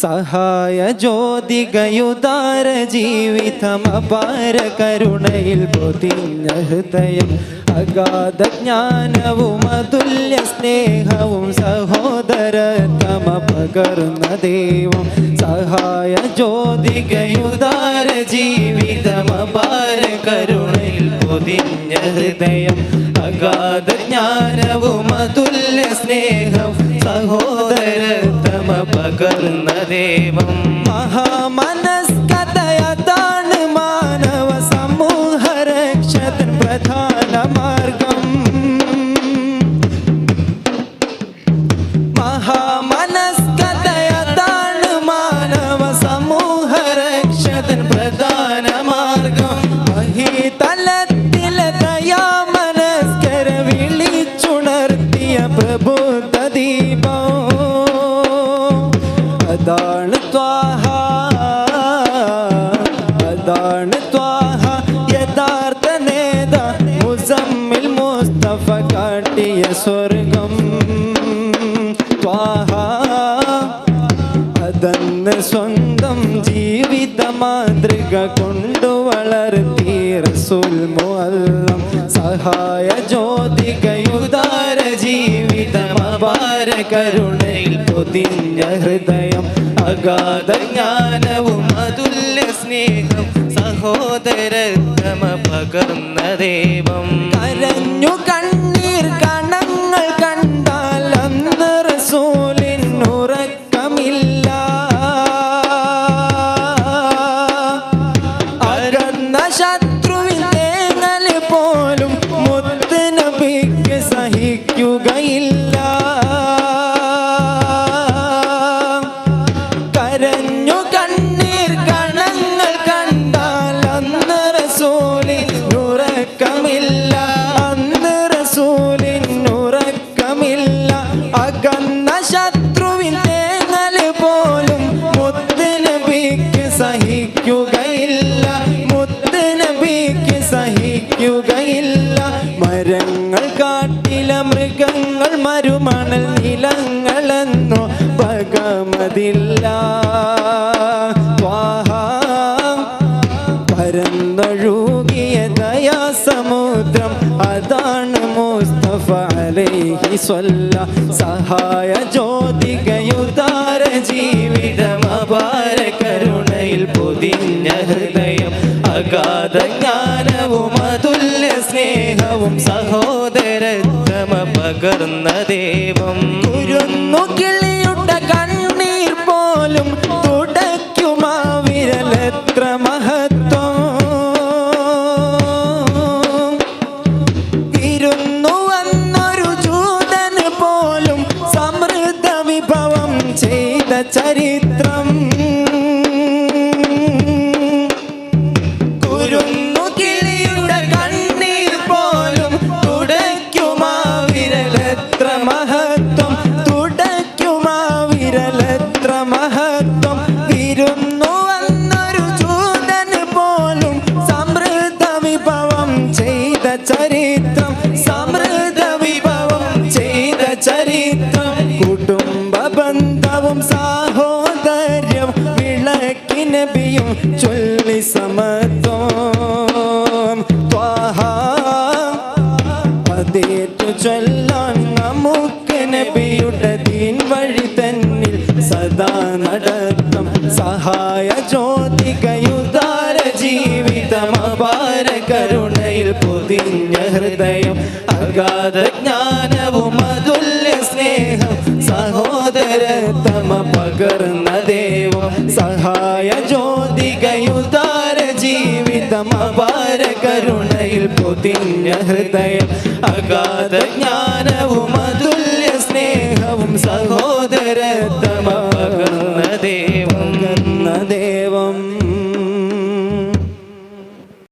സഹായ ജ്യോതികയുദാര ജീവിതം അപാര കരുണയിൽ പൊതിഞ്ഞ ഹൃദയം. അഗാധ ജ്ഞാനവും അതുല്യ സ്നേഹവും സഹോദര തമ പകർന്ന ദൈവം. സഹായ ജ്യോതികയുദാര ജീവിതം അപാര കരുണയിൽ പൊതിഞ്ഞ ഹൃദയം. അഗാധ ജ്ഞാനവും അതുല്യ സ്നേഹം സഹോദരതമ പകർന്ന ദൈവം മഹാമനസ്കതയതാണ് മാനവ അതാണ് ത്വാഹ അതാണ് ത്വാഹ യഥാർത്ഥ നേത മുസമ്മിൽ മുസ്തഫ കാട്ടിയ സ്വർഗം ത്വാഹ അതന്ന് സ്വന്തം ജീവിത മാതൃക കൊണ്ടു വളർത്തി റസൂൽ മുഅല്ലം സഹായ ജ്യോതികയുദാര ജീവിതം അപാര കരുണയിൽ പൊതിഞ്ഞ ഹൃദയം അഗാധ ജ്ഞാനവും അതുല്യ സ്നേഹം സഹോദരതമ പകർന്ന ദൈവം. കരഞ്ഞു സഹിക്കുകയില്ല. മുത്ത് സഹിക്കുകയില്ല. മരങ്ങൾ കാട്ടില മൃഗങ്ങൾ മരുമണൽ നിലങ്ങളെന്നോ ത്വാഹ പരന്നൊഴുകിയ ദയാസമുദ്രം അതാണ് മുസ്തഫ അലൈഹി സ്വല്ല. സഹായ ജ്യോതികയുദാര സ്നേഹവും സഹോദരത്തമ പകർന്ന ദൈവം. കുരുന്നു കിളിയുണ്ട കണ്ണീർ പോലും തുടയ്ക്കുമാ വിരലത്ര മഹത്വം. ഇരുന്നു വന്നൊരു ചൂതന് പോലും സമൃദ്ധ വിഭവം ചെയ്ത ചരിത്രം മഹത്വം തുടയ്ക്കുമാ വിരലത്ര മഹത്വം. വിരുന്നു വന്നൊരു ചൂതന് പോലും സമൃദ്ധ വിഭവം ചെയ്ത ചരിത്രം. സമൃദ്ധ വിഭവം ചെയ്ത ചരിത്രം. കുടുംബ ബന്ധവും സാഹോദര്യം വിളക്കി നബിയും ചൊല്ലി സമത്വം. ത്വാഹ അതേറ്റു ചൊല്ലാൻ നമുക്ക് നബിയുടെ ദീൻ വഴി തന്നിൽ സദാ നടത്തം. സഹായ ജ്യോതികയുദാര ജീവിതം അപാര കരുണയിൽ പൊതിഞ്ഞ ഹൃദയം. അഗാധ ജ്ഞാനവും അതുല്യ സ്നേഹം സഹോദരതമ പകർന്ന ദൈവം. സഹായ ജ്യോതികയുദാര ജീവിതം അപാര കരുണയിൽ പൊതിഞ്ഞ ഹൃദയം. അഗാധ ജ്ഞാനവും സഹോദരത്വ